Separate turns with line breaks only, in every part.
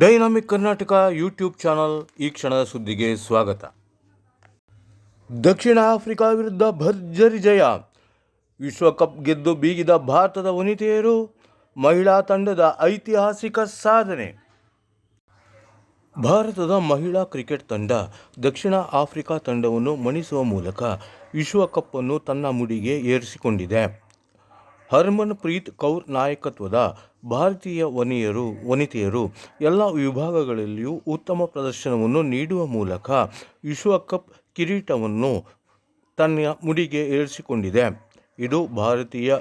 Dynamic Karnataka YouTube channel ಈ ಕ್ಷಣದ ಸುದ್ದಿಗೆ ಸ್ವಾಗತ. ದಕ್ಷಿಣ ಆಫ್ರಿಕಾ ವಿರುದ್ಧ ಭರ್ಜರಿ ಜಯ. ವಿಶ್ವಕಪ್ ಗೆದ್ದು ಬೀಗಿದ ಭಾರತದ ವನಿತೆಯರು ಮಹಿಳಾ ತಂಡದ ಐತಿಹಾಸಿಕ ಸಾಧನೆ. ಭಾರತದ ಮಹಿಳಾ ಕ್ರಿಕೆಟ್ ತಂಡ ದಕ್ಷಿಣ ಆಫ್ರಿಕಾ ತಂಡವನ್ನು ಮಣಿಸುವ ಮೂಲಕ ವಿಶ್ವಕಪ್ಪನ್ನು ತನ್ನ ಮುಡಿಗೆ ಏರಿಸಿಕೊಂಡಿದೆ. ಹರ್ಮನ್ ಪ್ರೀತ್ ಕೌರ್ ನಾಯಕತ್ವದ ಭಾರತೀಯ ವನಿಯರು, ವನಿತೆಯರು ಎಲ್ಲ ವಿಭಾಗಗಳಲ್ಲಿಯೂ ಉತ್ತಮ ಪ್ರದರ್ಶನವನ್ನು ನೀಡುವ ಮೂಲಕ ವಿಶ್ವಕಪ್ ಕಿರೀಟವನ್ನು ತನ್ನ ಮುಡಿಗೆ ಏರಿಸಿಕೊಂಡಿದೆ. ಇದು ಭಾರತೀಯ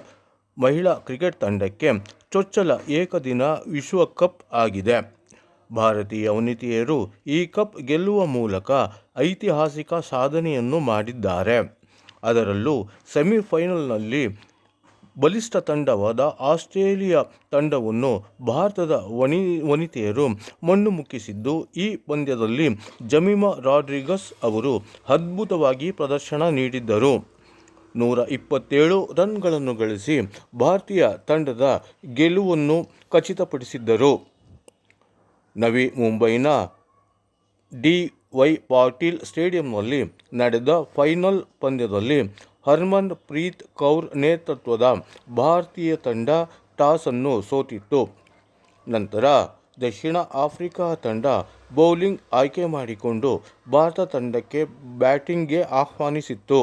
ಮಹಿಳಾ ಕ್ರಿಕೆಟ್ ತಂಡಕ್ಕೆ ಚೊಚ್ಚಲ ಏಕದಿನ ವಿಶ್ವಕಪ್ ಆಗಿದೆ. ಭಾರತೀಯ ವನಿತೆಯರು ಈ ಕಪ್ ಗೆಲ್ಲುವ ಮೂಲಕ ಐತಿಹಾಸಿಕ ಸಾಧನೆಯನ್ನು ಮಾಡಿದ್ದಾರೆ. ಅದರಲ್ಲೂ ಸೆಮಿಫೈನಲ್ನಲ್ಲಿ ಬಲಿಷ್ಠ ತಂಡವಾದ ಆಸ್ಟ್ರೇಲಿಯಾ ತಂಡವನ್ನು ಭಾರತದ ವನಿ ವನಿತೆಯರು ಮಣ್ಣು ಮುಕ್ಕಿಸಿದ್ದು, ಈ ಪಂದ್ಯದಲ್ಲಿ ಜಮೀಮಾ ರಾಡ್ರಿಗಸ್ ಅವರು ಅದ್ಭುತವಾಗಿ ಪ್ರದರ್ಶನ ನೀಡಿದ್ದರು. ನೂರ ಇಪ್ಪತ್ತೇಳು ರನ್ಗಳನ್ನು ಗಳಿಸಿ ಭಾರತೀಯ ತಂಡದ ಗೆಲುವನ್ನು ಖಚಿತಪಡಿಸಿದ್ದರು. ನವಿ ಮುಂಬೈನ ಡಿ ವೈ ಪಾಟೀಲ್ ಸ್ಟೇಡಿಯಂನಲ್ಲಿ ನಡೆದ ಫೈನಲ್ ಪಂದ್ಯದಲ್ಲಿ ಹರ್ಮನ್ ಪ್ರೀತ್ ಕೌರ್ ನೇತೃತ್ವದ ಭಾರತೀಯ ತಂಡ ಟಾಸನ್ನು ಸೋತಿತ್ತು. ನಂತರ ದಕ್ಷಿಣ ಆಫ್ರಿಕಾ ತಂಡ ಬೌಲಿಂಗ್ ಆಯ್ಕೆ ಮಾಡಿಕೊಂಡು ಭಾರತ ತಂಡಕ್ಕೆ ಬ್ಯಾಟಿಂಗ್ಗೆ ಆಹ್ವಾನಿಸಿತ್ತು.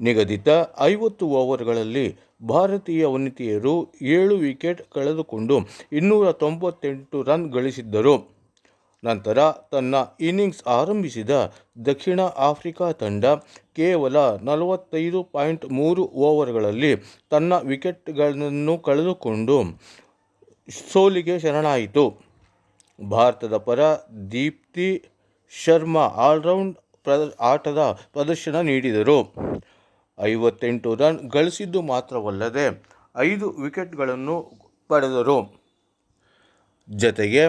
ನಿಗದಿತ ಐವತ್ತು ಓವರ್ಗಳಲ್ಲಿ ಭಾರತೀಯ ವನಿತೆಯರು ಏಳು ವಿಕೆಟ್ ಕಳೆದುಕೊಂಡು ಇನ್ನೂರ ತೊಂಬತ್ತೆಂಟು ರನ್ ಗಳಿಸಿದ್ದರು. ನಂತರ ತನ್ನ ಇನ್ನಿಂಗ್ಸ್ ಆರಂಭಿಸಿದ ದಕ್ಷಿಣ ಆಫ್ರಿಕಾ ತಂಡ ಕೇವಲ ನಲವತ್ತೈದು ಪಾಯಿಂಟ್ ಮೂರು ಓವರ್ಗಳಲ್ಲಿ ತನ್ನ ವಿಕೆಟ್ಗಳನ್ನು ಕಳೆದುಕೊಂಡು ಸೋಲಿಗೆ ಶರಣಾಯಿತು. ಭಾರತದ ಪರ ದೀಪ್ತಿ ಶರ್ಮಾ ಆಲ್ರೌಂಡ್ ಪ್ರ, ಆಟದ ಪ್ರದರ್ಶನ ನೀಡಿದರು. ಐವತ್ತೆಂಟು ರನ್ ಗಳಿಸಿದ್ದು ಮಾತ್ರವಲ್ಲದೆ ಐದು ವಿಕೆಟ್ಗಳನ್ನು ಪಡೆದರು. ಜತೆಗೆ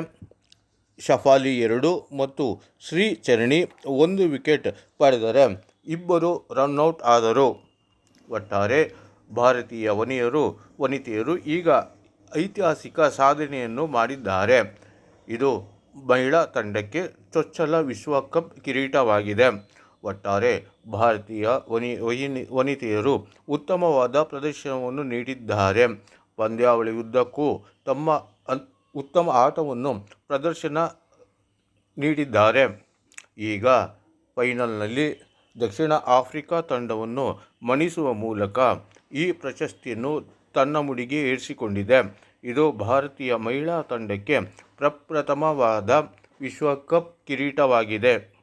ಶಫಾಲಿ ಎರಡು ಮತ್ತು ಶ್ರೀ ಚರಣಿ ಒಂದು ವಿಕೆಟ್ ಪಡೆದರೆ ಇಬ್ಬರು ರನ್ಔಟ್ ಆದರು. ಒಟ್ಟಾರೆ ಭಾರತೀಯ ವನಿಯರು, ವನಿತೆಯರು ಈಗ ಐತಿಹಾಸಿಕ ಸಾಧನೆಯನ್ನು ಮಾಡಿದ್ದಾರೆ. ಇದು ಮಹಿಳಾ ತಂಡಕ್ಕೆ ಚೊಚ್ಚಲ ವಿಶ್ವಕಪ್ ಕಿರೀಟವಾಗಿದೆ. ಒಟ್ಟಾರೆ ಭಾರತೀಯ ವನಿ ವನಿತೆಯರು ಉತ್ತಮವಾದ ಪ್ರದರ್ಶನವನ್ನು ನೀಡಿದ್ದಾರೆ. ಪಂದ್ಯಾವಳಿ ಉದ್ದಕ್ಕೂ ತಮ್ಮ ಉತ್ತಮ ಆಟವನ್ನು ಪ್ರದರ್ಶನ ನೀಡಿದ್ದಾರೆ. ಈಗ ಫೈನಲ್ನಲ್ಲಿ ದಕ್ಷಿಣ ಆಫ್ರಿಕಾ ತಂಡವನ್ನು ಮಣಿಸುವ ಮೂಲಕ ಈ ಪ್ರಶಸ್ತಿಯನ್ನು ತನ್ನ ಮುಡಿಗೆ ಏರಿಸಿಕೊಂಡಿದೆ. ಇದು ಭಾರತೀಯ ಮಹಿಳಾ ತಂಡಕ್ಕೆ ಪ್ರಪ್ರಥಮವಾದ ವಿಶ್ವಕಪ್ ಕಿರೀಟವಾಗಿದೆ.